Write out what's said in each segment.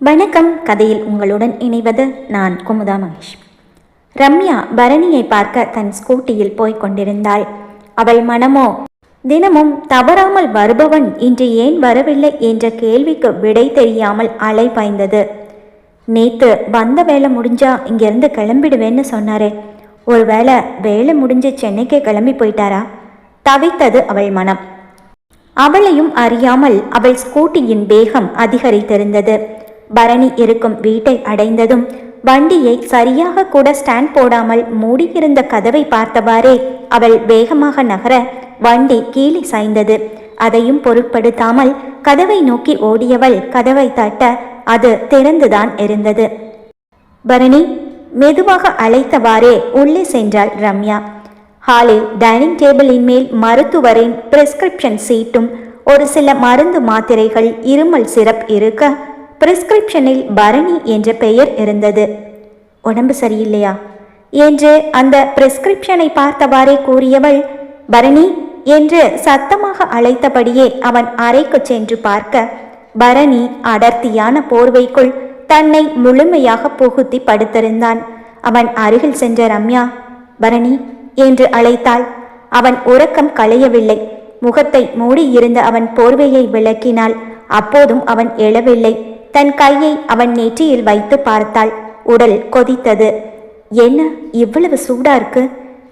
வணக்கம். கதையில் உங்களுடன் இணைவது நான் குமுதா மகேஷ். ரம்யா பரணியை பார்க்க தன் ஸ்கூட்டியில் போய்க் கொண்டிருந்தாள். அவள் மனமோ தினமும் தவறாமல் வருபவன் இன்று ஏன் வரவில்லை? என்ற கேள்விக்கு விடை தெரியாமல் அலை பாய்ந்தது. நேத்து வந்த வேலை முடிஞ்சா இங்கிருந்து கிளம்பிடுவேன்னு சொன்னாரே. ஒருவேளை வேலை முடிஞ்சு சென்னைக்கே கிளம்பி போயிட்டாரா? தவித்தது அவள் மனம். அவளையும் அறியாமல் அவள் ஸ்கூட்டியின் வேகம் அதிகரித்திருந்தது. பரணி இருக்கும் வீட்டை அடைந்ததும் வண்டியை சரியாக கூட ஸ்டாண்ட் போடாமல் மூடியிருந்த கதவை பார்த்தவாறே அவள் வேகமாக நகர வண்டி கீழே சாய்ந்தது. அதையும் பொருட்படுத்தாமல் கதவை நோக்கி ஓடியவள் கதவை தட்ட அது திறந்துதான் இருந்தது. பரணி மெதுவாக அழைத்தவாறே உள்ளே சென்றாள் ரம்யா. ஹாலில் டைனிங் டேபிளின் மேல் மருத்துவரின் பிரிஸ்கிரிப்ஷன் சீட்டும் ஒரு சில மருந்து மாத்திரைகள் இருமல் சிரப் இருக்க பிரிஸ்கிரிப்ஷனில் பரணி என்ற பெயர் இருந்தது. உடம்பு சரியில்லையா? என்று அந்த பிரிஸ்கிரிப்ஷனை பார்த்தவாறே கூறியவள் பரணி என்று சத்தமாக அழைத்தபடியே அவன் அறைக்கு சென்று பார்க்க பரணி அடர்த்தியான போர்வைக்குள் தன்னை முழுமையாக புகுத்தி படுத்திருந்தான். அவன் அருகில் சென்ற ரம்யா பரணி என்று அழைத்தாள். அவன் உறக்கம் களையவில்லை. முகத்தை மூடியிருந்த அவன் போர்வையை விளக்கினாள். அப்போதும் அவன் எழவில்லை. தன் கையை அவன் நெற்றியில் வைத்து பார்த்தாள். உடல் கொதித்தது. என்ன இவ்வளவு சூடா இருக்கு?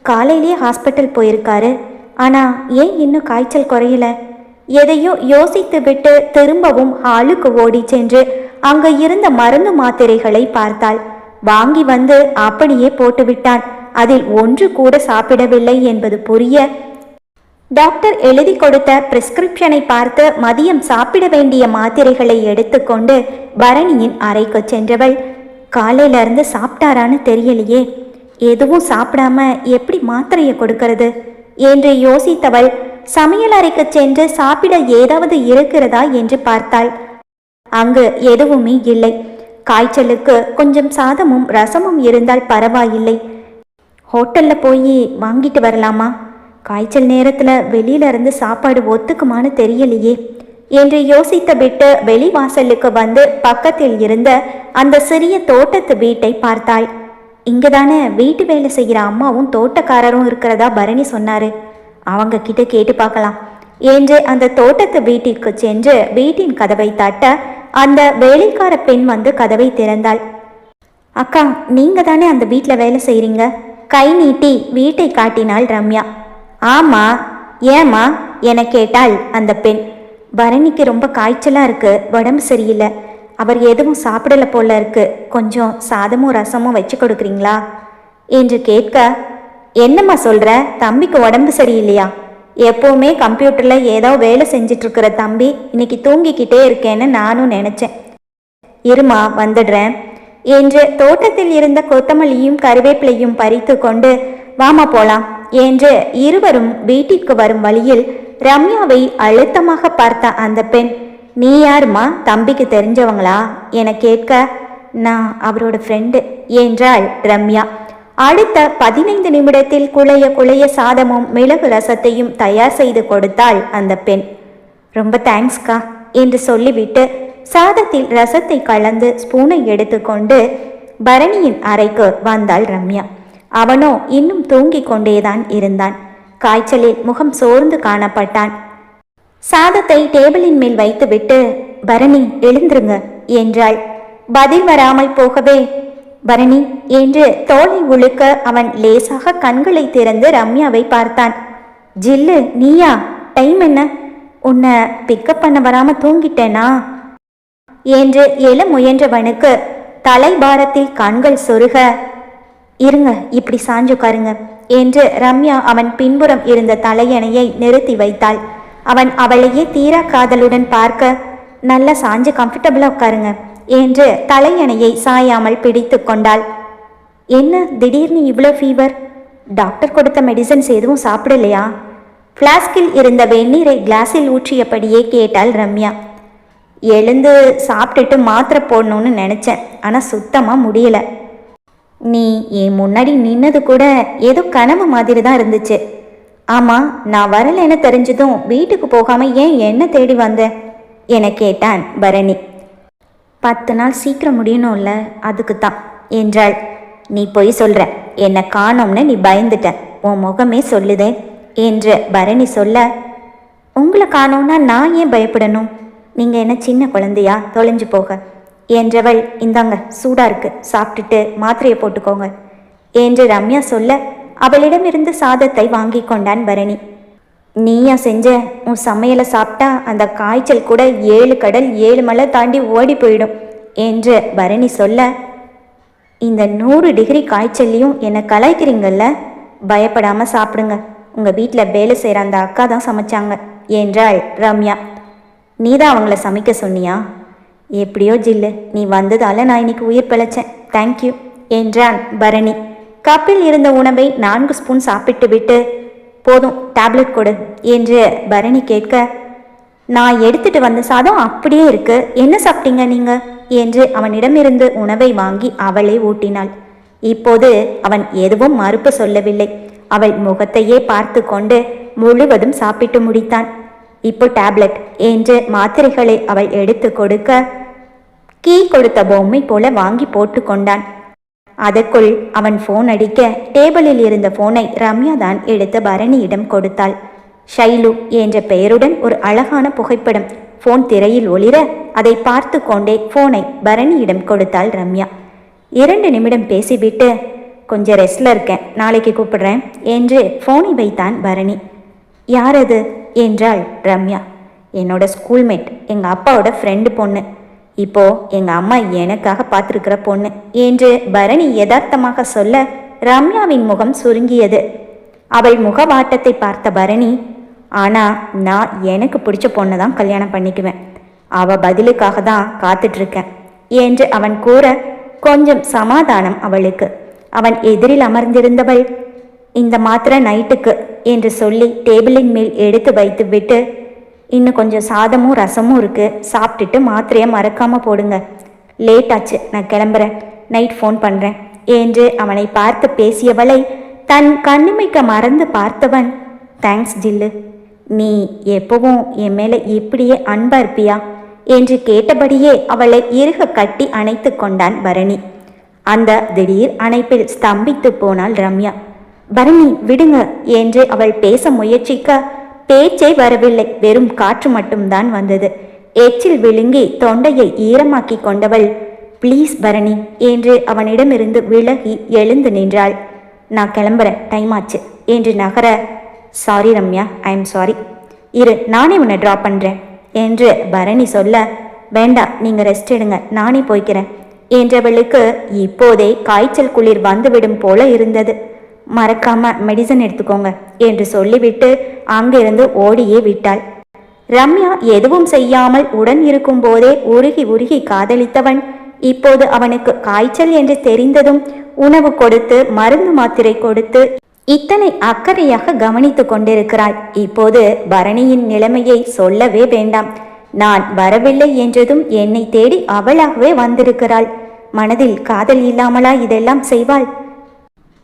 காலையிலேயே ஹாஸ்பிட்டல் போயிருக்காரு. ஆனா ஏன் இன்னும் காய்ச்சல் குறையல? எதையோ யோசித்து விட்டு திரும்பவும் ஹாலுக்கு ஓடி சென்று அங்க இருந்த மருந்து மாத்திரைகளை பார்த்தாள். வாங்கி வந்து அப்படியே போட்டுவிட்டான். அதில் ஒன்று கூட சாப்பிடவில்லை என்பது புரிய டாக்டர் எழுதி கொடுத்த பிரிஸ்கிரிப்ஷனை பார்த்து மதியம் சாப்பிட வேண்டிய மாத்திரைகளை எடுத்துக்கொண்டு பரணியின் அறைக்கு சென்றவள் காலையில இருந்து சாப்பிட்டாரான்னு தெரியலையே. எதுவும் சாப்பிடாம எப்படி மாத்திரையை கொடுக்கறது? என்று யோசித்தவள் சமையல் அறைக்கு சென்று சாப்பிட ஏதாவது இருக்கிறதா? என்று பார்த்தாள். அங்கு எதுவுமே இல்லை. காய்ச்சலுக்கு கொஞ்சம் சாதமும் ரசமும் இருந்தால் பரவாயில்லை. ஹோட்டல்ல போய் வாங்கிட்டு வரலாமா? காய்ச்சல் நேரத்துல வெளியில இருந்து சாப்பாடு ஒத்துக்குமான்னு தெரியலையே என்று யோசித்த விட்டு வெளிவாசலுக்கு வந்து பக்கத்தில் இருந்த அந்த சிறிய தோட்டத்து வீட்டை பார்த்தாள். இங்கதானே வீட்டு வேலை செய்கிற அம்மாவும் தோட்டக்காரரும் இருக்கிறதா பரணி சொன்னாரு. அவங்க கிட்ட கேட்டு பார்க்கலாம் என்று அந்த தோட்டத்து வீட்டிற்கு சென்று வீட்டின் கதவை தட்ட அந்த வேலைக்கார பெண் வந்து கதவை திறந்தாள். அக்கா நீங்க தானே அந்த வீட்டில் வேலை செய்கிறீங்க கை நீட்டி வீட்டை காட்டினாள் ரம்யா. ஆமா ஏமா என கேட்டாள் அந்த பெண். பரணிக்கு ரொம்ப காய்ச்சலா இருக்கு உடம்பு சரியில்லை. அவர் எதுவும் சாப்பிடல போல இருக்கு. கொஞ்சம் சாதமும் ரசமும் வச்சு கொடுக்குறீங்களா? என்று கேட்க என்னம்மா சொல்ற? தம்பிக்கு உடம்பு சரியில்லையா? எப்போவுமே கம்ப்யூட்டரில் ஏதோ வேலை செஞ்சிட்ருக்கிற தம்பி இன்னைக்கு தூங்கிக்கிட்டே இருக்கேன்னு நானும் நினச்சேன். இருமா வந்துடுறேன். என்று தோட்டத்தில் இருந்த கொத்தமல்லியும் கருவேப்பிலையும் பறித்து கொண்டு வாமா போலாம். என்று இருவரும் வீட்டிற்கு வரும் வழியில் ரம்யாவை அழுத்தமாக பார்த்த அந்த பெண் நீ யாருமா தம்பிக்கு தெரிஞ்சவங்களா? என கேட்க நான் அவரோட ஃப்ரெண்டு என்றாள் ரம்யா. அடுத்த பதினைந்து நிமிடத்தில் குழைய குழைய சாதமும் மிளகு ரசத்தையும் தயார் செய்து கொடுத்தாள் அந்த பெண். ரொம்ப தேங்க்ஸ்க்கா என்று சொல்லிவிட்டு சாதத்தில் ரசத்தை கலந்து ஸ்பூனை எடுத்துக்கொண்டு பரணியின் அறைக்கு வந்தாள் ரம்யா. அவனோ இன்னும் தூங்கிக் கொண்டேதான் இருந்தான். காய்ச்சலில் முகம் சோர்ந்து காணப்பட்டான். சாதத்தை டேபிளின் மேல் வைத்துவிட்டு பரணி எழுந்துருங்க என்றாள். பதில் வராமல் போகவே. பரணி என்று தோலை உழுக்க அவன் லேசாக கண்களை திறந்து ரம்யாவை பார்த்தான். ஜில்லு நீயா? டைம் என்ன? உன்னை பிக்கப் பண்ண வராம தூங்கிட்டேனா? என்று எழ முயன்றவனுக்கு தலைபாரத்தில் கண்கள் சொருக இருங்க இப்படி சாஞ்சு உட்காருங்க என்று ரம்யா அவன் பின்புறம் இருந்த தலையணையை நிறுத்தி வைத்தாள். அவன் அவளையே தீரா காதலுடன் பார்க்க நல்ல சாஞ்சு கம்ஃபர்டபுளாக உட்காருங்க என்று தலையணையை சாயாமல் பிடித்து கொண்டாள். என்ன திடீர்னு இவ்வளோ ஃபீவர் டாக்டர் கொடுத்த மெடிசன்ஸ் எதுவும் சாப்பிடலையா? ஃப்ளாஸ்கில் இருந்த வெந்நீரை கிளாஸில் ஊற்றியபடியே கேட்டாள் ரம்யா. எழுந்து சாப்பிட்டுட்டு மாத்திரை போடணும்னு நினச்சேன் ஆனால் சுத்தமாக முடியல. நீ என் முன்னாடி நின்னது கூட ஏதோ கனவு மாதிரி தான் இருந்துச்சு. ஆமாம் நான் வரலைன்னு தெரிஞ்சதும் வீட்டுக்கு போகாமல் ஏன் என்ன தேடி வந்த? என கேட்டான் பரணி. பத்து நாள் சீக்கிரம் முடியணும்ல அதுக்கு தான் என்றாள். நீ போய் சொல்கிற என்னை காணோம்னு நீ பயந்துட்ட உன் முகமே சொல்லுதே என்று பரணி சொல்ல உங்களை காணோம்னா நான் ஏன் பயப்படணும்? நீங்கள் என்ன சின்ன குழந்தையா தொலைஞ்சு போக. என்றவள் இந்தாங்க சூடா இருக்கு சாப்பிட்டுட்டு மாத்திரையை போட்டுக்கோங்க. என்று ரம்யா சொல்ல அவளிடமிருந்து சாதத்தை வாங்கி கொண்டான் பரணி. நீயா செஞ்ச உன் சமையலை சாப்பிட்டா அந்த காய்ச்சல் கூட ஏழு கடல் ஏழு மலை தாண்டி ஓடி போயிடும் என்று பரணி சொல்ல இந்த நூறு டிகிரி காய்ச்சல்லையும் என்னை கலாய்க்கிறீங்கல்ல பயப்படாமல் சாப்பிடுங்க. உங்கள் வீட்டில் வேலை செய்கிற அந்த அக்கா தான் சமைச்சாங்க என்றாள் ரம்யா. நீ தான் அவங்கள சமைக்க சொன்னியா? எப்படியோ ஜில்லு நீ வந்ததால நான் இன்னைக்கு உயிர் பிழைச்சேன். தேங்க்யூ என்றான் பரணி. கப்பில் இருந்த உணவை நான்கு ஸ்பூன் சாப்பிட்டு விட்டு போதும் டேப்லெட் கொடு என்று பரணி கேட்க நான் எடுத்துட்டு வந்த சாதம் அப்படியே இருக்கு. என்ன சாப்பிட்டீங்க நீங்க? என்று அவனிடமிருந்து உணவை வாங்கி அவளே ஊட்டினாள். இப்போது அவன் எதுவும் மறுப்பு சொல்லவில்லை. அவள் முகத்தையே பார்த்து கொண்டு முழுவதும் சாப்பிட்டு முடித்தான். இப்போ டேப்லெட் என்று மாத்திரைகளை அவள் எடுத்து கொடுக்க கீ கொடுத்த பொம்மை போல வாங்கி போட்டு கொண்டான் அதற்குள் அவன் ஃபோன் அடிக்க டேபிளில் இருந்த ஃபோனை ரம்யா தான் எடுத்து பரணியிடம் கொடுத்தாள். ஷைலு என்ற பெயருடன் ஒரு அழகான புகைப்படம் ஃபோன் திரையில் ஒளிர அதை பார்த்து கொண்டே ஃபோனை பரணியிடம் கொடுத்தாள் ரம்யா. இரண்டு நிமிடம் பேசிவிட்டு கொஞ்சம் ரெஸ்ட்ல இருக்கேன் நாளைக்கு கூப்பிடுறேன் என்று ஃபோனை வைத்தான் பரணி. யார் அது? என்றாள் ரம்யா. என்னோட ஸ்கூல்மேட் எங்கள் அப்பாவோட ஃப்ரெண்டு பொண்ணு. இப்போ எங்க அம்மா எனக்காக பார்த்துருக்கிற பொண்ணு என்று பரணி யதார்த்தமாக சொல்ல ரம்யாவின் முகம் சுருங்கியது. அவள் முகவாட்டத்தை பார்த்த பரணி ஆனா நான் எனக்கு பிடிச்ச பொண்ணை தான் கல்யாணம் பண்ணிக்குவேன். அவ பதிலுக்காக தான் காத்துட்டு இருக்கேன் என்று அவன் கூற கொஞ்சம் சமாதானம் அவளுக்கு. அவன் எதிரில் அமர்ந்திருந்தவள் இந்த மாத்திரை நைட்டுக்கு என்று சொல்லி டேபிளின் மேல் எடுத்து வைத்து விட்டு இன்னும் கொஞ்சம் சாதமும் ரசமும் இருக்குது சாப்பிட்டுட்டு மாத்திரையை மறக்காமல் போடுங்க. லேட் ஆச்சு. நான் கிளம்புறேன். நைட் ஃபோன் பண்ணுறேன் என்று அவனை பார்த்து பேசியவளை தன் கண்ணிமைக்க மறந்து பார்த்தவன் தேங்க்ஸ் ஜில்லு. நீ எப்பவும் என் மேலே இப்படியே அன்பா இருப்பியா? என்று கேட்டபடியே அவளை இறுக கட்டி அணைத்து கொண்டான் பரணி. அந்த திடீர் அணைப்பில் ஸ்தம்பித்து போனாள் ரம்யா. பரணி விடுங்க என்று அவள் பேச முயற்சிக்க பேச்சே வரவில்லை. வெறும் காற்று மட்டும்தான் வந்தது. எச்சில் விழுங்கி தொண்டையை ஈரமாக்கி கொண்டவள் ப்ளீஸ் பரணி என்று அவனிடமிருந்து விலகி எழுந்து நின்றாள். நான் கிளம்புறேன். டைம் ஆச்சு என்று நகர sorry Ramya I am sorry. இரு நானே உன்னை ட்ராப் பண்ணுறேன் என்று பரணி சொல்ல வேண்டாம் நீங்கள் ரெஸ்ட் எடுங்க நானே போய்க்கிறேன் என்றவளுக்கு இப்போதே காய்ச்சல் குளிர் வந்துவிடும் போல இருந்தது. மறக்காம மெடிசன் எடுத்துக்கோங்க என்று சொல்லிவிட்டு அங்கிருந்து ஓடியே விட்டாள். ரம்யா எதுவும் செய்யாமல் உடன் இருக்கும் போதே உருகி உருகி காதலித்தவன். இப்போது அவனுக்கு காய்ச்சல் என்று தெரிந்ததும் உணவு கொடுத்து மருந்து மாத்திரை கொடுத்து இத்தனை அக்கறையாக கவனித்து கொண்டிருக்கிறாள். இப்போது பரணியின் நிலைமையை சொல்லவே வேண்டாம். நான் வரவில்லை என்றதும் என்னை தேடி அவளாகவே வந்திருக்கிறாள். மனதில் காதல் இல்லாமலா இதெல்லாம் செய்வாள்?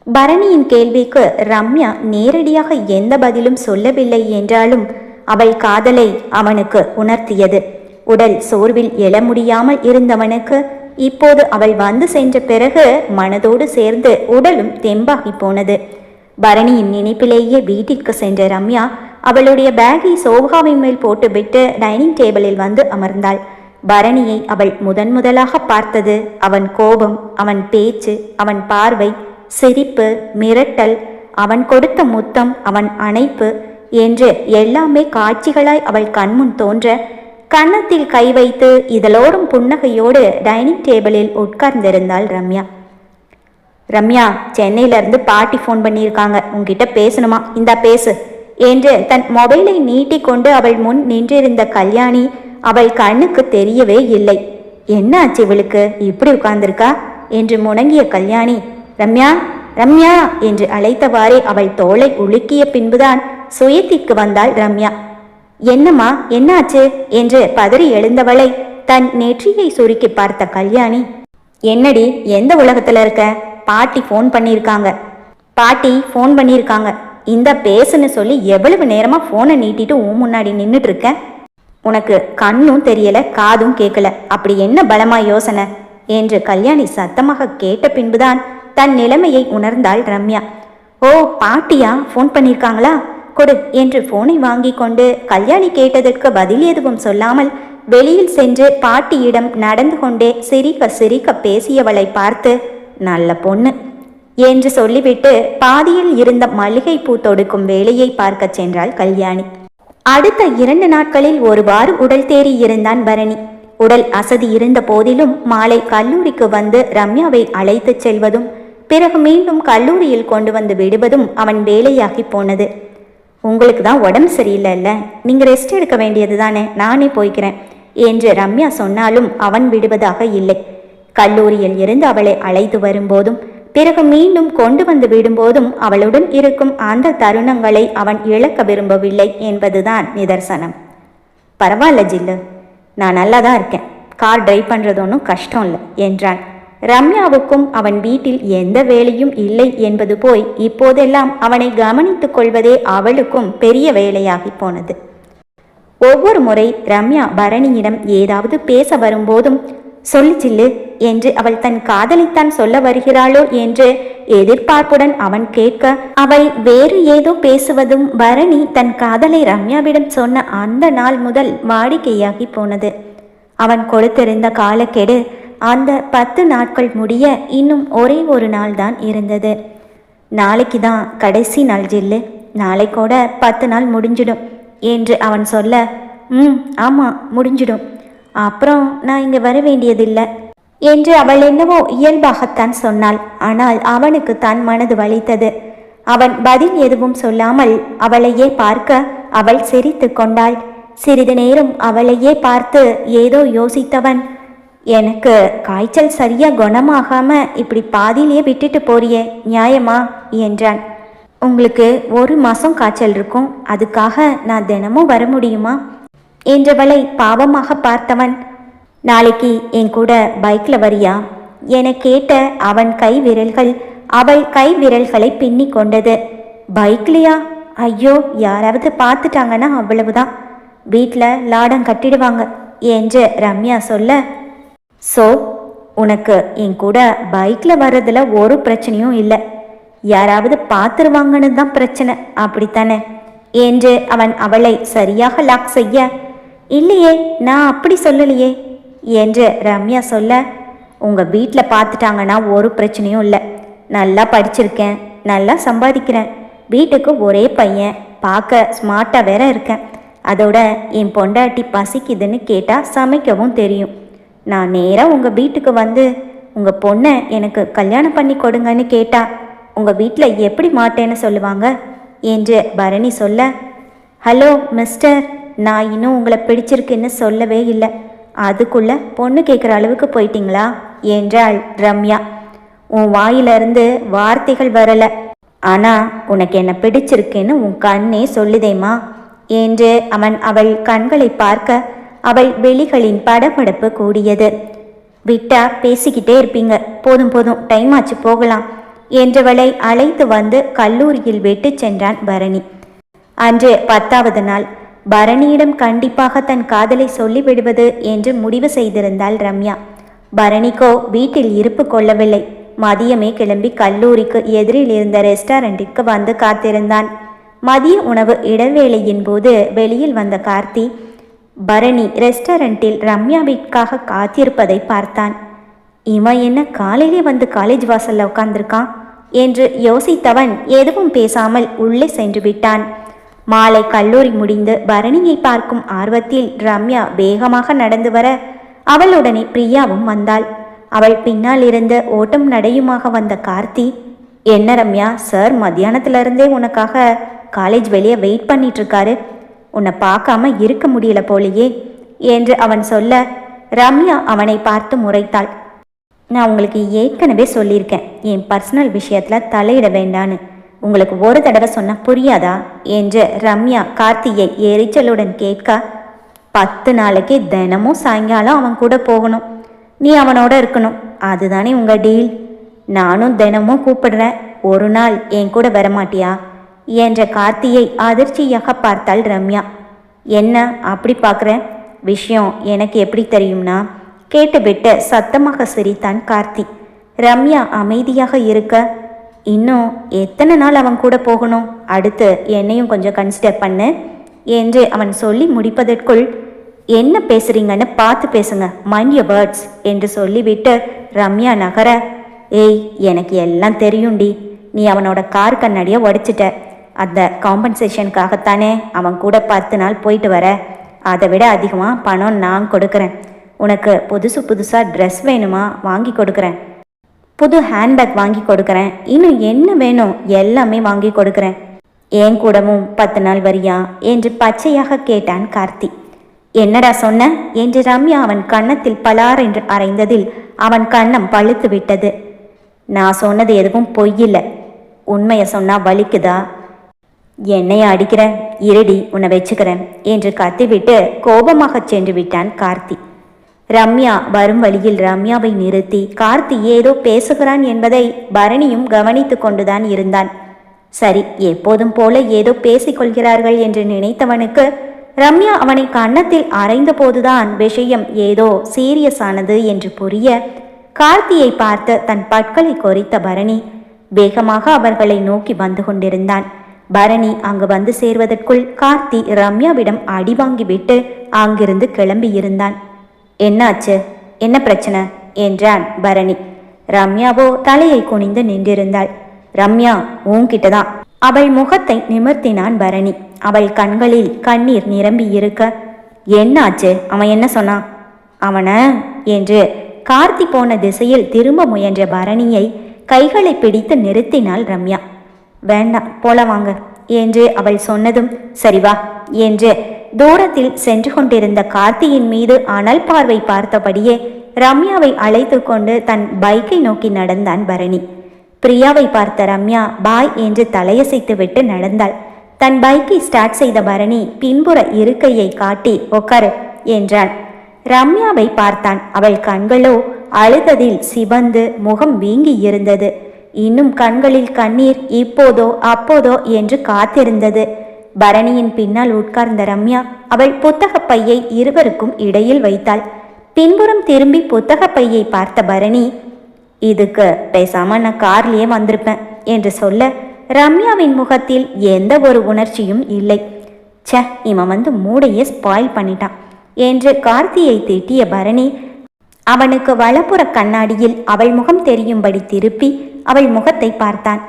பரணியின் கேள்விக்கு ரம்யா நேரடியாக எந்த பதிலும் சொல்லவில்லை என்றாலும் அவள் காதலை அவனுக்கு உணர்த்தியது. உடல் சோர்வில் எழ முடியாமல் இருந்தவனுக்கு இப்போது அவள் வந்து சென்ற பிறகு மனதோடு சேர்ந்து உடலும் தெம்பாகி போனது. பரணியின் நினைப்பிலேயே வீட்டிற்கு சென்ற ரம்யா அவளுடைய பேகை சோபாவின் மேல் போட்டுவிட்டு டைனிங் டேபிளில் வந்து அமர்ந்தாள். பரணியை அவள் முதன் முதலாக பார்த்தது அவன் கோபம் அவன் பேச்சு அவன் பார்வை சிரிப்பு மிரட்டல் அவன் கொடுத்த முத்தம் அவன் அணைப்பு என்று எல்லாமே காட்சிகளாய் அவள் கண்முன் தோன்ற கன்னத்தில் கை வைத்து இதழோறும் புன்னகையோடு டைனிங் டேபிளில் உட்கார்ந்திருந்தாள் ரம்யா. ரம்யா சென்னையிலேருந்து பாட்டி ஃபோன் பண்ணியிருக்காங்க. உங்ககிட்ட பேசணுமா? இந்தா பேசு என்று தன் மொபைலை நீட்டிக்கொண்டு அவள் முன் நின்றிருந்த கல்யாணி அவள் கண்ணுக்கு தெரியவே இல்லை. என்ன ஆச்சு இவளுக்கு? இப்படி உட்கார்ந்திருக்கா? என்று முணங்கிய கல்யாணி ரம்யா ரம்யா என்று அழைத்தவாறே அவள் தோளை உலுக்கிய பின்புதான் சுயத்திற்கு வந்தாள் ரம்யா. என்னம்மா என்னாச்சு? என்று பதறி எழுந்தவளை தன் நெற்றியை சுருக்கி பார்த்த கல்யாணி. என்னடி எந்த உலகத்துல இருக்க? பாட்டி ஃபோன் பண்ணியிருக்காங்க. பாட்டி ஃபோன் பண்ணியிருக்காங்க. இந்த பேசுன்னு சொல்லி எவ்வளவு நேரமா ஃபோனை நீட்டிட்டு உன் முன்னாடி நின்றுட்டு இருக்க உனக்கு கண்ணும் தெரியல காதும் கேட்கல அப்படி என்ன பலமா யோசனை? என்று கல்யாணி சத்தமாக கேட்ட பின்புதான் தன் நிலைமையை உணர்ந்தாள் ரம்யா. ஓ பாட்டியா? ஃபோன் பண்ணியிருக்காங்களா கொடு என்று ஃபோனை வாங்கி கொண்டு கல்யாணி கேட்டதற்கு பதில் எதுவும் சொல்லாமல் வெளியில் சென்று பாட்டியிடம் நடந்து கொண்டே சிரிக்க சிரிக்க பேசியவளை பார்த்து நல்ல பொண்ணு என்று சொல்லிவிட்டு பாதியில் இருந்த மல்லிகைப்பூ தொடுக்கும் வேலையை பார்க்கச் சென்றாள் கல்யாணி. அடுத்த இரண்டு நாட்களில் ஒருவாறு உடல் தேறி இருந்தான் பரணி. உடல் அசதி இருந்த போதிலும் மாலை கல்லூரிக்கு வந்து ரம்யாவை அழைத்துச் செல்வதும் பிறகு மீண்டும் கல்லூரியில் கொண்டு வந்து விடுவதும் அவன் வேலையாகி போனது. உங்களுக்கு தான் உடம்பு சரியில்லைல்ல. நீங்கள் ரெஸ்ட் எடுக்க வேண்டியது தானே. நானே போய்க்கிறேன் என்று ரம்யா சொன்னாலும் அவன் விடுவதாக இல்லை. கல்லூரியில் இருந்து அவளை அழைத்து வரும்போதும் பிறகு மீண்டும் கொண்டு வந்து விடும்போதும் அவளுடன் இருக்கும் அந்த தருணங்களை அவன் இழக்க விரும்பவில்லை என்பதுதான் நிதர்சனம். பரவாயில்ல ஜில்லு. நான் நல்லா தான் இருக்கேன். கார் டிரைவ் பண்ணுறது ஒன்றும் கஷ்டம் இல்லை என்றான். ரம்யாவுக்கும் அவன் வீட்டில் எந்த வேலையும் இல்லை என்பது போய் இப்போதெல்லாம் அவனை கவனித்துக் கொள்வதே அவளுக்கும் பெரிய வேலையாகி போனது. ஒவ்வொரு முறை ரம்யா பரணியிடம் ஏதாவது பேச வரும்போதும் சொல்லு சில்லு என்று அவள் தன் காதலைத்தான் சொல்ல வருகிறாளோ என்று எதிர்பார்ப்புடன் அவன் கேட்க அவள் வேறு ஏதோ பேசுவதும் பரணி தன் காதலை ரம்யாவிடம் சொன்ன அந்த நாள் முதல் வாடிக்கையாகி போனது. அவன் கொடுத்திருந்த காலக்கெடு அந்த பத்து நாட்கள் முடிய இன்னும் ஒரே ஒரு நாள் தான் இருந்தது. நாளைக்கு தான் கடைசி நாள் ஜில்லு. நாளை கூட பத்து நாள் முடிஞ்சிடும் என்று அவன் சொல்ல ம் ஆமாம் முடிஞ்சிடும். அப்புறம் நான் இங்கே வர வேண்டியதில்லை என்று அவள் என்னவோ இயல்பாகத்தான் சொன்னாள். ஆனால் அவனுக்கு தன் மனது வலித்தது. அவன் பதில் எதுவும் சொல்லாமல் அவளையே பார்க்க அவள் சிரித்து கொண்டாள். சிறிது நேரம் அவளையே பார்த்து ஏதோ யோசித்தவன் எனக்கு காய்ச்சல் சரியா குணமாகாம இப்படி பாதியிலேயே விட்டுட்டு போறியே நியாயமா? என்றான். உங்களுக்கு ஒரு மாசம் காய்ச்சல் இருக்கும் அதுக்காக நான் தினமும் வர முடியுமா? என்றவளை பாவமாக பார்த்தவன். நாளைக்கு என் கூட பைக்கில் வரியா? என கேட்ட அவன் கை விரல்கள் அவள் கை விரல்களை பின்னி கொண்டது. பைக்லையா? ஐயோ யாராவது பார்த்துட்டாங்கன்னா அவ்வளவுதான். வீட்டில் லாடம் கட்டிடுவாங்க என்று ரம்யா சொல்ல ஸோ உனக்கு என் கூட பைக்கில் வர்றதில் ஒரு பிரச்சனையும் இல்லை. யாராவது பார்த்துருவாங்கன்னு தான் பிரச்சனை. அப்படித்தானே? என்று அவன் அவளை சரியாக லாக் செய்ய இல்லையே நான் அப்படி சொல்லலையே என்று ரம்யா சொல்ல உங்கள் வீட்டில் பார்த்துட்டாங்கன்னா ஒரு பிரச்சனையும் இல்லை. நல்லா படிச்சிருக்கேன் நல்லா சம்பாதிக்கிறேன். வீட்டுக்கு ஒரே பையன் பார்க்க ஸ்மார்ட்டாக வேற இருக்கேன். அதோட என் பொண்டாட்டி பசிக்குதுன்னு கேட்டால் சமைக்கவும் தெரியும். நான் நேராக உங்கள் வீட்டுக்கு வந்து உங்கள் பொண்ணை எனக்கு கல்யாணம் பண்ணி கொடுங்கன்னு கேட்டா உங்கள் வீட்டில் எப்படி மாட்டேன்னு சொல்லுவாங்க? என்று பரணி சொல்ல ஹலோ மிஸ்டர் நான் இன்னும் உங்களை பிடிச்சிருக்குன்னு சொல்லவே இல்லை. அதுக்குள்ள பொண்ணு கேட்குற அளவுக்கு போயிட்டீங்களா? என்றாள் ரம்யா. உன் வாயிலிருந்து வார்த்தைகள் வரலை. ஆனால் உனக்கு என்ன பிடிச்சிருக்குன்னு உன் கண்ணே சொல்லுதேம்மா? என்று அவன் அவள் கண்களை பார்க்க அவள் விழிகளின் படபடப்பு கூடியது. விட்டா பேசிக்கிட்டே இருப்பீங்க. போதும் போதும். டைம் ஆச்சு போகலாம் என்றவளை அழைத்து வந்து கல்லூரியில் விட்டு சென்றான் பரணி. அன்று பத்தாவது நாள். பரணியிடம் கண்டிப்பாக தன் காதலை சொல்லிவிடுவது என்று முடிவு செய்திருந்தாள் ரம்யா. பரணிக்கோ வீட்டில் இருப்பு கொள்ளவில்லை. மதியமே கிளம்பி கல்லூரிக்கு எதிரில் இருந்த ரெஸ்டாரண்டிற்கு வந்து காத்திருந்தான். மதிய உணவு இடைவேளையின் போது வெளியில் வந்த கார்த்தி பரணி ரெஸ்டாரண்ட்டில் ரம்யாவிற்காக காத்திருப்பதை பார்த்தான். இவன் என்ன காலையிலே வந்து காலேஜ் வாசல்ல உட்கார்ந்திருக்கான் என்று யோசித்தவன் எதுவும் பேசாமல் உள்ளே சென்று விட்டான். மாலை கல்லூரி முடிந்து பரணியை பார்க்கும் ஆர்வத்தில் ரம்யா வேகமாக நடந்து வர அவளுடனே பிரியாவும் வந்தாள். அவள் பின்னால் இருந்து ஓட்டம் நடையுமாக வந்த கார்த்தி என்ன ரம்யா சார் மத்தியானத்துல இருந்தே உனக்காக காலேஜ் வெளியே வெயிட் பண்ணிட்டு இருக்காரு. உன்னை பார்க்காம இருக்க முடியல போலியே என்று அவன் சொல்ல ரம்யா அவனை பார்த்து முறைத்தாள். நான் உங்களுக்கு ஏற்கனவே சொல்லியிருக்கேன். என் பர்சனல் விஷயத்தில் தலையிட வேண்டான்னு. உங்களுக்கு ஒரு தடவை சொன்னால் புரியாதா? என்று ரம்யா கார்த்தியை எரிச்சலுடன் கேட்க பத்து நாளைக்கு தினமும் சாயங்காலம் அவன் கூட போகணும். நீ அவனோட இருக்கணும். அதுதானே உங்கள் டீல். நானும் தினமும் கூப்பிடுறேன். ஒரு நாள் என் கூட வரமாட்டியா? என்ற கார்த்தியை அதிர்ச்சியாக பார்த்தாள் ரம்யா. என்ன அப்படி பார்க்குறேன்? விஷயம் எனக்கு எப்படி தெரியும்னா கேட்டுவிட்டு சத்தமாக சிரித்தான் கார்த்தி. ரம்யா அமைதியாக இருக்க. இன்னும் எத்தனை நாள் அவன் கூட போகணும்? அடுத்து என்னையும் கொஞ்சம் கன்சிடர் பண்ணு என்று அவன் சொல்லி முடிப்பதற்குள் என்ன பேசுறீங்கன்னு பார்த்து பேசுங்க. மைண்ட் யர் வேர்ட்ஸ் என்று சொல்லிவிட்டு ரம்யா நகர ஏய் எனக்கு எல்லாம் தெரியும்டி. நீ அவனோட கார் கண்ணாடியை உடைச்சிட்ட. அந்த காம்பன்சேஷனுக்காகத்தானே அவன் கூட பத்து நாள் போயிட்டு வர. அதை விட அதிகமாக பணம் நான் கொடுக்குறேன். உனக்கு புதுசு புதுசாக ட்ரெஸ் வேணுமா? வாங்கி கொடுக்குறேன். புது ஹேண்ட்பேக் வாங்கி கொடுக்குறேன். இன்னும் என்ன வேணும்? எல்லாமே வாங்கி கொடுக்குறேன். என் கூடவும் பத்து நாள் வரியா? என்று பச்சையாக கேட்டான் கார்த்தி. என்னடா சொன்ன? என்று ரம்யா அவன் கன்னத்தில் பலார் என்று அரைந்ததில் அவன் கண்ணம் பழுத்து விட்டது நான் சொன்னது எதுவும் பொய்யில்லை உண்மையை சொன்னா வலிக்குதா? என்னை அடிக்கிற? இருடி உன்னை வச்சுக்கிறேன் என்று கத்திவிட்டு கோபமாகச் சென்று விட்டான் கார்த்தி. ரம்யா வரும் வழியில் ரம்யாவை நிறுத்தி கார்த்தி ஏதோ பேசுகிறான் என்பதை பரணியும் கவனித்து கொண்டுதான் இருந்தான். சரி எப்போதும் போல ஏதோ பேசிக்கொள்கிறார்கள் என்று நினைத்தவனுக்கு ரம்யா அவனை கன்னத்தில் அரைந்த போதுதான் விஷயம் ஏதோ சீரியஸ் ஆனது என்று புரிய கார்த்தியை பார்த்து தன் பற்களை கொறித்த பரணி வேகமாக அவர்களை நோக்கி வந்து கொண்டிருந்தான். பரணி அங்கு வந்து சேர்வதற்குள் கார்த்தி ரம்யாவிடம் அடி வாங்கிவிட்டு அங்கிருந்து கிளம்பியிருந்தான் என்னாச்சு என்ன பிரச்சனை? என்றான் பரணி. ரம்யாவோ தலையை குனிந்து நின்றிருந்தாள். ரம்யா உன்கிட்ட தான். அவள் முகத்தை நிமிர்த்தினான் பரணி. அவள் கண்களில் கண்ணீர் நிரம்பி இருக்க என்னாச்சு அவன் என்ன சொன்னான்? அவன? என்று கார்த்தி போன திசையில் திரும்ப முயன்ற பரணியை கைகளை பிடித்து நிறுத்தினாள் ரம்யா. வேண்டாம் போல வாங்க. என்று அவள் சொன்னதும் சரி வா என்று தூரத்தில் சென்று கொண்டிருந்த கார்த்தியின் மீது அனல் பார்வை பார்த்தபடியே ரம்யாவை அழைத்து கொண்டு தன் பைக்கை நோக்கி நடந்தான் பரணி. பிரியாவை பார்த்த ரம்யா பாய் என்று தலையசைத்து விட்டு நடந்தாள். தன் பைக்கை ஸ்டார்ட் செய்த பரணி பின்புற இருக்கையை காட்டி உட்காரு என்றான் ரம்யாவை பார்த்தான். அவள் கண்களோ அழுததில் சிவந்து முகம் வீங்கி இருந்தது இன்னும் கண்களில் கண்ணீர் இப்போதோ அப்போதோ என்று காத்திருந்தது. பரணியின் பின்னால் உட்கார்ந்த ரம்யா அவள் புத்தகப் பையை இருவருக்கும் இடையில் வைத்தாள். பின்புறம் திரும்பி புத்தகப் பையை பார்த்த பரணி இதுக்கு பேசாம நான் கார்லயே வந்திருப்பேன் என்று சொல்ல ரம்யாவின் முகத்தில் எந்த ஒரு உணர்ச்சியும் இல்லை. ச இவன் வந்து மூடையே ஸ்பாயில் பண்ணிட்டான் என்று கார்த்தியை திட்டிய பரணி அவனுக்கு வலப்புற கண்ணாடியில் அவள் முகம் தெரியும்படி திருப்பி அவள் முகத்தை பார்த்தான்.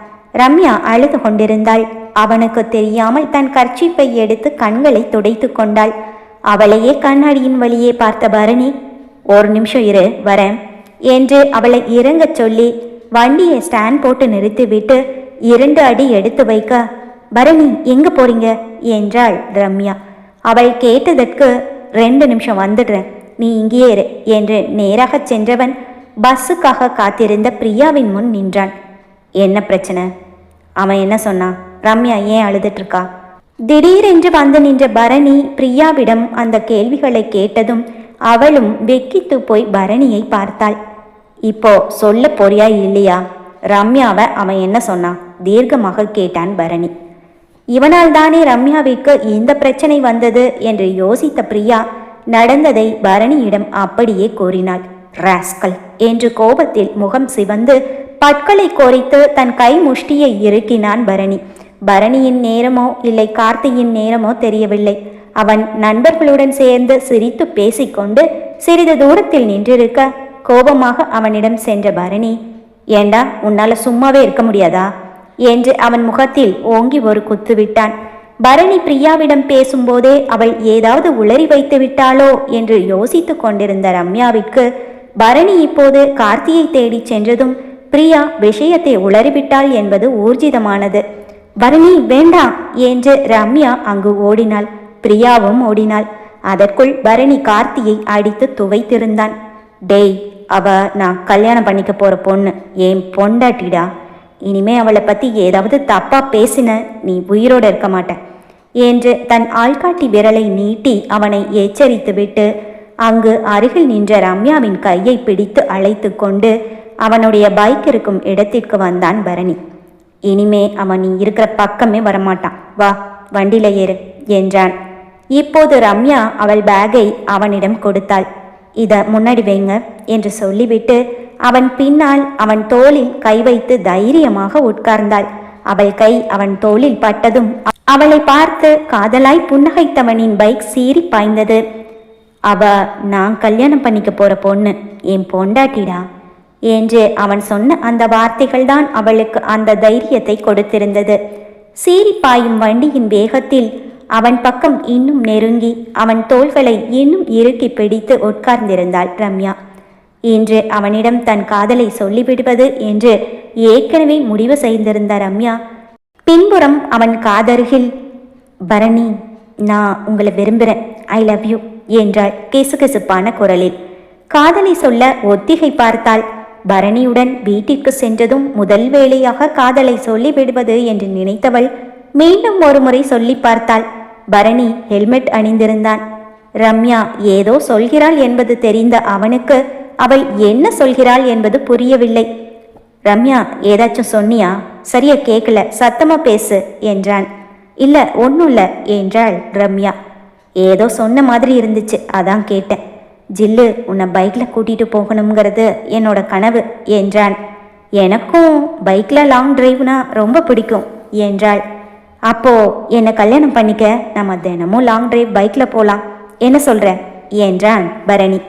ரம்யா அழுது கொண்டிருந்தாள். அவனுக்கு தெரியாமல் தன் கர்ச்சிப்பை எடுத்து கண்களை துடைத்து கொண்டாள். அவளையே கண்ணாடியின் வழியே பார்த்த பரணி ஒரு நிமிஷம் இரு வரேன் என்று அவளை இறங்கச் சொல்லி வண்டியை ஸ்டாண்ட் போட்டு நிறுத்திவிட்டு இரண்டு அடி எடுத்து வைக்க பரணி எங்க போறீங்க? என்றாள் ரம்யா. அவள் கேட்டதற்கு ரெண்டு நிமிஷம் வந்துடுறேன். நீ இங்கேயே இரு என்று நேராகச் சென்றவன் பஸ்ஸுக்காக காத்திருந்த பிரியாவின் முன் நின்றான் என்ன பிரச்சனை? அவன் என்ன சொன்னான்? ரம்யா ஏன் அழுதுட்டு இருக்கா திடீரென்று வந்து நின்ற பரணி பிரியாவிடம் அந்த கேள்விகளை கேட்டதும் அவளும் வெக்கித்து போய் பரணியை பார்த்தாள். இப்போ சொல்ல போறியா இல்லையா? ரம்யாவை அவன் என்ன சொன்னான்? தீர்க்கமாக கேட்டான் பரணி. இவனால் தானே ரம்யாவிற்கு இந்த பிரச்சனை வந்தது? என்று யோசித்த பிரியா நடந்ததை பரணியிடம் அப்படியே கூறினாள். ராஸ்கல் என்று கோபத்தில் முகம் சிவந்து பற்களை கோரித்து தன் கை முஷ்டியை இறுக்கினான் பரணி. பரணியின் நேரமோ இல்லை கார்த்தியின் நேரமோ தெரியவில்லை. அவன் நண்பர்களுடன் சேர்ந்து சிரித்து பேசிக்கொண்டு சிறிது தூரத்தில் நின்றிருக்க கோபமாக அவனிடம் சென்ற பரணி ஏண்டா உன்னால சும்மாவே இருக்க முடியாதா? என்று அவன் முகத்தில் ஓங்கி ஒரு குத்து விட்டான். பரணி பிரியாவிடம் பேசும்போதே அவள் ஏதாவது உளறி வைத்து விட்டாளோ என்று யோசித்துக் கொண்டிருந்த ரம்யாவிற்கு பரணி இப்போது கார்த்தியை தேடி சென்றதும் பிரியா விஷயத்தை உளறிவிட்டாள் என்பது ஊர்ஜிதமானது. பரணி வேண்டாம் என்று ரம்யா அங்கு ஓடினாள். பிரியாவும் ஓடினாள். அதற்குள் பரணி கார்த்தியை அடித்து துவைத்திருந்தான். டேய் அவ நான் கல்யாணம் பண்ணிக்க போற பொண்ணு. ஏன் பொண்டாட்டிடா? இனிமே அவளை பத்தி ஏதாவது தப்பா பேசின நீ உயிரோட இருக்க மாட்ட. என்று தன் ஆள்காட்டி விரலை நீட்டி அவனை எச்சரித்துவிட்டு அங்கு அருகில் நின்ற ரம்யாவின் கையை பிடித்து அழைத்து கொண்டு அவனுடைய பைக் இருக்கும் இடத்திற்கு வந்தான் பரணி. இனிமே அவன் நீ இருக்கிற பக்கமே வரமாட்டான். வா வண்டியில ஏறு என்றான். இப்போது ரம்யா அவள் பேகை அவனிடம் கொடுத்தாள். இத முன்னாடி வைங்க என்று சொல்லிவிட்டு அவன் பின்னால் அவன் தோளில் கை வைத்து தைரியமாக உட்கார்ந்தாள். அவள் கை அவன் தோளில் பட்டதும் அவளை பார்த்து காதலாய் புன்னகைத்தவனின் பைக் சீறி பாய்ந்தது. அவ நான் கல்யாணம் பண்ணிக்க போற பொண்ணு. என் பொண்டாட்டிடா. என்று அவன் சொன்ன அந்த வார்த்தைகள் தான் அவளுக்கு அந்த தைரியத்தை கொடுத்திருந்தது. சீறி பாயும் வண்டியின் வேகத்தில் அவன் பக்கம் இன்னும் நெருங்கி அவன் தோள்களை இன்னும் இறுக்கி பிடித்து உட்கார்ந்திருந்தாள் ரம்யா. இன்று அவனிடம் தன் காதலை சொல்லிவிடுவது என்று ஏற்கனவே முடிவு செய்திருந்த ரம்யா பின்புறம் அவன் காதருகில் பரணி நான் உங்களை விரும்புகிறேன் ஐ லவ் யூ என்றாள் கிசுகிசுப்பான குரலில். காதலை சொல்ல ஒத்திகை பார்த்தாள். பரணியுடன் வீட்டிற்கு சென்றதும் முதல் வேளையாக காதலை சொல்லிவிடுவது என்று நினைத்தவள் மீண்டும் ஒரு முறை சொல்லி பார்த்தாள். பரணி ஹெல்மெட் அணிந்திருந்தான். ரம்யா ஏதோ சொல்கிறாள் என்பது தெரிந்த அவனுக்கு அவள் என்ன சொல்கிறாள் என்பது புரியவில்லை. ரம்யா ஏதாச்சும் சொன்னியா? சரியா கேட்கல சத்தமா பேசு என்றான். இல்லை ஒன்றும் இல்லை என்றாள் ரம்யா. ஏதோ சொன்ன மாதிரி இருந்துச்சு அதான் கேட்டேன். ஜில்லு உன்னை பைக்கில் கூட்டிகிட்டு போகணுங்கிறது என்னோட கனவு என்றான். எனக்கும் பைக்கில் லாங் டிரைவ்னா ரொம்ப பிடிக்கும் என்றாள். அப்போ என்னை கல்யாணம் பண்ணிக்க? நம்ம தினமும் லாங் டிரைவ் பைக்கில் போகலாம் என்ன சொல்கிறேன் என்றான் பரணி.